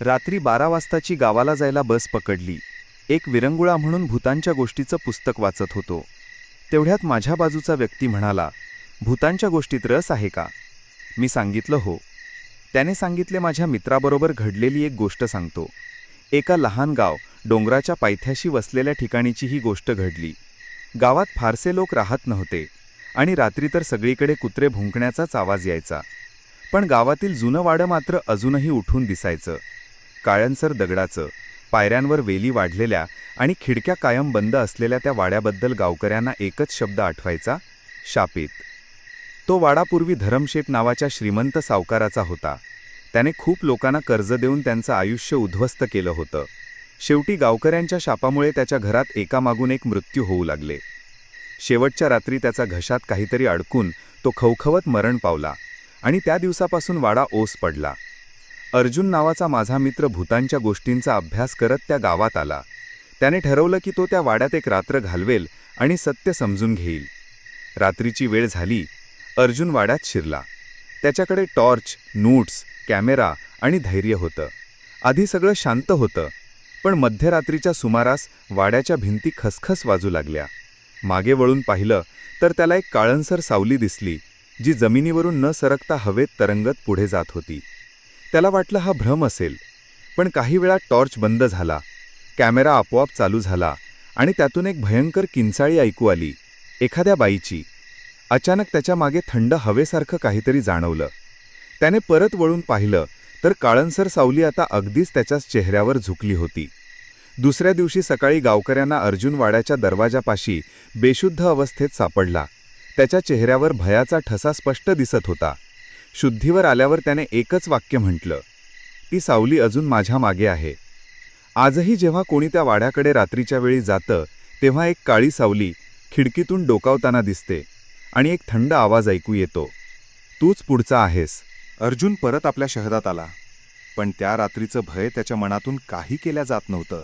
रात्री बारा वाजताची गावाला जायला बस पकडली. एक विरंगुळा म्हणून भूतांच्या गोष्टीचं पुस्तक वाचत होतो. तेवढ्यात माझ्या बाजूचा व्यक्ती म्हणाला भूतांच्या गोष्टीत रस आहे का? मी सांगितलं हो. त्याने सांगितले माझ्या मित्राबरोबर घडलेली एक गोष्ट सांगतो. एका लहान गाव डोंगराच्या पायथ्याशी वसलेल्या ठिकाणीची ही गोष्ट घडली. गावात फारसे लोक राहत नव्हते आणि रात्री तर सगळीकडे कुत्रे भुंकण्याचाच आवाज यायचा. पण गावातील जुनं वाडं मात्र अजूनही उठून दिसायचं. काळ्यांसर दगडाचं पायऱ्यांवर वेली वाढलेल्या आणि खिडक्या कायम बंद असलेल्या त्या वाड्याबद्दल गावकऱ्यांना एकच शब्द आठवायचा शापित. तो वाडापूर्वी धरमशेठ नावाच्या श्रीमंत सावकाराचा होता. त्याने खूप लोकांना कर्ज देऊन त्यांचं आयुष्य उद्ध्वस्त केलं होतं. शेवटी गावकऱ्यांच्या शापामुळे त्याच्या घरात एकामागून एक मृत्यू होऊ लागले. शेवटच्या रात्री त्याचा घशात काहीतरी अडकून तो खवखवत मरण पावला आणि त्या दिवसापासून वाडा ओस पडला. अर्जुन नावाचा माझा मित्र भूतांच्या गोष्टींचा अभ्यास करत त्या गावात आला. त्याने ठरवलं की तो त्या वाड्यात एक रात्र घालवेल आणि सत्य समजून घेईल. रात्रीची वेळ झाली. अर्जुन वाड्यात शिरला. त्याच्याकडे टॉर्च नोट्स कॅमेरा आणि धैर्य होतं. आधी सगळं शांत होतं पण मध्यरात्रीच्या सुमारास वाड्याच्या भिंती खसखस वाजू लागल्या. मागे वळून पाहिलं तर त्याला एक काळणसर सावली दिसली जी जमिनीवरून न सरकता हवेत तरंगत पुढे जात होती. त्याला वाटलं हा भ्रम असेल. पण काही वेळा टॉर्च बंद झाला. कॅमेरा आपोआप चालू झाला आणि त्यातून एक भयंकर किंचाळी ऐकू आली. एखाद्या बाईची. अचानक त्याच्यामागे थंड हवेसारखं काहीतरी जाणवलं. त्याने परत वळून पाहिलं तर काळंसर सावली आता अगदीच त्याच्याच चेहऱ्यावर झुकली होती. दुसऱ्या दिवशी सकाळी गावकऱ्यांना अर्जुन वाड्याच्या दरवाजापाशी बेशुद्ध अवस्थेत सापडला. त्याच्या चेहऱ्यावर भयाचा ठसा स्पष्ट दिसत होता. शुद्धीवर आल्यावर त्याने एकच वाक्य म्हटलं ती सावली अजून माझ्या मागे आहे. आजही जेव्हा कोणी त्या वाड्याकडे रात्रीच्या वेळी जातं तेव्हा एक काळी सावली खिडकीतून डोकावताना दिसते आणि एक थंड आवाज ऐकू येतो. तूच पुढचा आहेस. अर्जुन परत आपल्या शहरात आला. पण त्या रात्रीचं भय त्याच्या मनातून काही केल्या जात नव्हतं.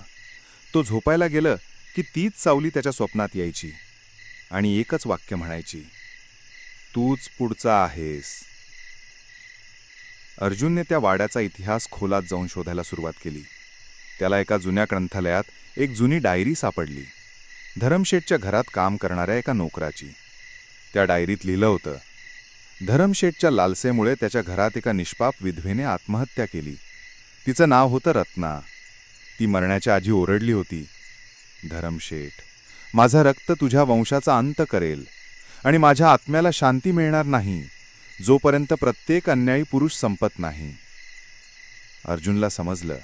तो झोपायला गेलं की तीच सावली त्याच्या स्वप्नात यायची आणि एकच वाक्य म्हणायची तूच पुढचा आहेस. अर्जुनने त्या वाड्याचा इतिहास खोलात जाऊन शोधायला सुरुवात केली. त्याला एका जुन्या ग्रंथालयात एक जुनी डायरी सापडली. धरमशेठच्या घरात काम करणाऱ्या एका नोकराची. त्या डायरीत लिहिलं होतं धरमशेठच्या लालसेमुळे त्याच्या घरात एका निष्पाप विधवेने आत्महत्या केली. तिचं नाव होतं रत्ना. ती मरण्याच्या आधी ओरडली होती धरमशेठ माझं रक्त तुझ्या वंशाचा अंत करेल आणि माझ्या आत्म्याला शांती मिळणार नाही. जोपर्यंत प्रत्येक अन्यायी पुरुष संपत नाही. अर्जुनला समजलं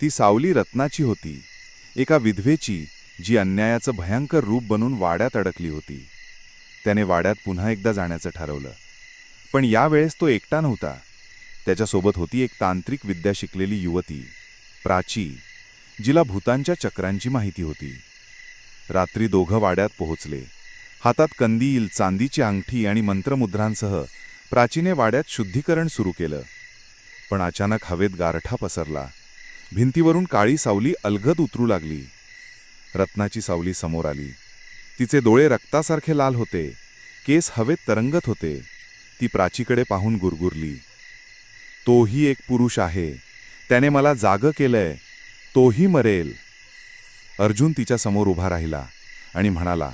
ती सावली रत्नाची होती. एका विधवेची जी अन्यायाचं भयंकर रूप बनून वाड्यात अडकली होती. त्याने वाड्यात पुन्हा एकदा जाण्याचं ठरवलं. पण यावेळेस तो एकटा नव्हता. त्याच्यासोबत होती एक तांत्रिक विद्या शिकलेली युवती प्राची जिला भूतांच्या चक्रांची माहिती होती. रात्री दोघं वाड्यात पोहोचले. हातात कंदील चांदीची अंगठी आणि मंत्रमुद्रांसह प्राचीने वाड्यात शुद्धीकरण सुरू केलं. पण अचानक हवेत गारठा पसरला. भिंतीवरून काळी सावली अलगद उतरू लागली. रत्नाची सावली समोर आली. तिचे डोळे रक्तासारखे लाल होते. केस हवेत तरंगत होते. ती प्राचीकडे पाहून गुरगुरली. तोही एक पुरुष आहे. त्याने मला जाग केलंय. तोही मरेल. अर्जुन तिच्या समोर उभा राहिला आणि म्हणाला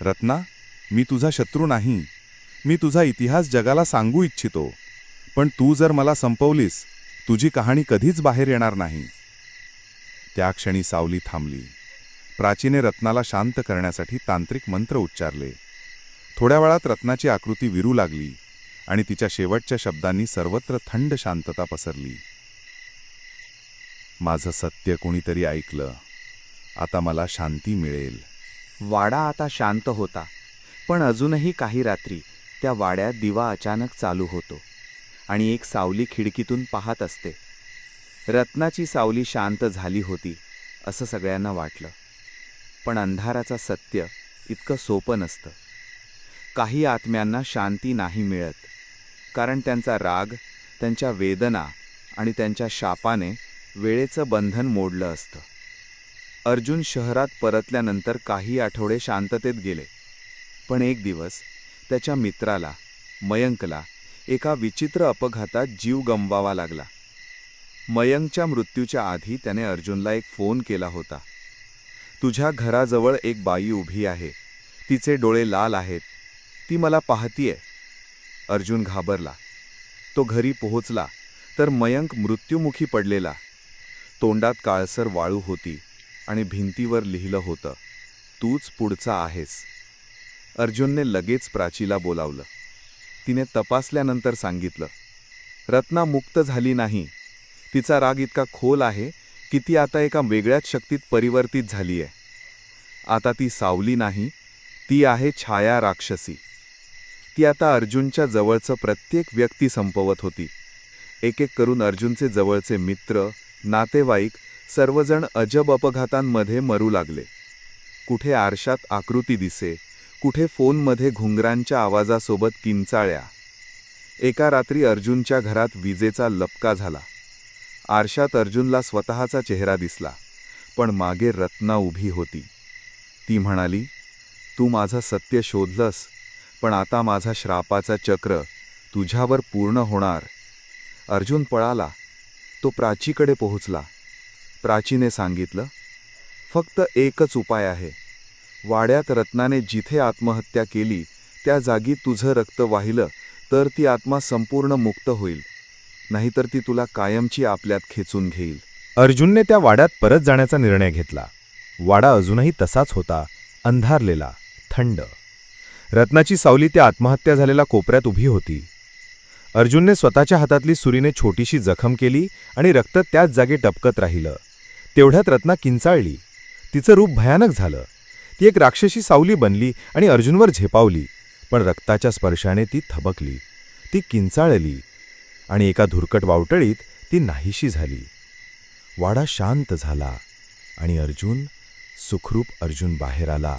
रत्ना मी तुझा शत्रू नाही. मी तुझा इतिहास जगाला सांगू इच्छितो. पण तू जर मला संपवलीस तुझी कहाणी कधीच बाहेर येणार नाही. त्या क्षणी सावली थांबली. प्राचीने रत्नाला शांत करण्यासाठी तांत्रिक मंत्र उच्चारले. थोड्या वेळात रत्नाची आकृती विरू लागली आणि तिच्या शेवटच्या शब्दांनी सर्वत्र थंड शांतता पसरली. माझं सत्य कोणीतरी ऐकलं. आता मला शांती मिळेल. वाडा आता शांत होता पण अजूनही काही रात्री त्या वाड्यात दिवा अचानक चालू होतो आणि एक सावली खिडकीतून पाहत असते. रत्नाची सावली शांत झाली होती असं सगळ्यांना वाटलं. पण अंधाराचा सत्य इतकं सोपं नसतं. काही आत्म्यांना शांती नाही मिळत कारण त्यांचा राग त्यांच्या वेदना आणि त्यांच्या शापाने वेळेचं बंधन मोडलं असतं. अर्जुन शहरात परतल्यानंतर काही आठवडे शांततेत गेले. पण एक दिवस त्याच्या मित्राला मयंकला एका विचित्र अपघातात जीव गमवावा लागला. मयंकच्या मृत्यूच्या आधी त्याने अर्जुनला एक फोन केला होता. तुझ्या घराजवळ एक बाई उभी आहे. तिचे डोळे लाल आहेत. ती मला पाहतीये. अर्जुन घाबरला. तो घरी पोहोचला तर मयंक मृत्युमुखी पडलेला. तोंडात काळसर वाळू होती आणि भिंतीवर लिहिलं होतं तूच पुढचा आहेस. अर्जुनने लगेच प्राचीला बोलावलं. तिने तपासल्यानंतर सांगितलं रत्ना मुक्त झाली नाही. तिचा राग इतका खोल आहे की ती आता एका वेगळ्याच शक्तीत परिवर्तित झाली आहे आता ती सावली नाही ती आहे छाया राक्षसी. ती आता अर्जुनच्या जवळचं प्रत्येक व्यक्ती संपवत होती. एक एक करून अर्जुनचे जवळचे मित्र नातेवाईक सर्वजण अजब अपघातांमध्ये मरू लागले. कुठे आरशात आकृती दिसे कुठे फोनमध्ये घुंगरांच्या आवाजासोबत किंचाळ्या एका रात्री अर्जुनच्या घरात विजेचा लपका झाला. आरशात अर्जुनला स्वतःचा चेहरा दिसला पण मागे रत्ना उभी होती. ती म्हणाली तू माझं सत्य शोधलंस पण आता माझा श्रापाचा चक्र तुझ्यावर पूर्ण होणार. अर्जुन पळाला. तो प्राचीकडे पोहोचला. प्राचीने सांगितलं फक्त एकच उपाय आहे. वाड्यात रत्नाने जिथे आत्महत्या केली त्या जागी तुझं रक्त वाहिलं तर ती आत्मा संपूर्ण मुक्त होईल. नाहीतर ती तुला कायमची आपल्यात खेचून घेईल. अर्जुनने त्या वाड्यात परत जाण्याचा निर्णय घेतला. वाडा अजूनही तसाच होता अंधारलेला थंड. रत्नाची सावली त्या आत्महत्या झालेल्या कोपऱ्यात उभी होती. अर्जुनने स्वतःच्या हातातली सुरीने छोटीशी जखम केली आणि रक्त त्याच जागी टपकत राहिलं. तेवढ्यात रत्ना किंचाळली. तिचं रूप भयानक झालं. ती एक राक्षसी सावली बनली आणि अर्जुनवर झेपावली. पण रक्ताच्या स्पर्शाने ती थबकली. ती किंचाळली आणि एका धुरकट वावटळीत ती नाहीशी झाली. वाडा शांत झाला आणि अर्जुन सुखरूप अर्जुन बाहेर आला.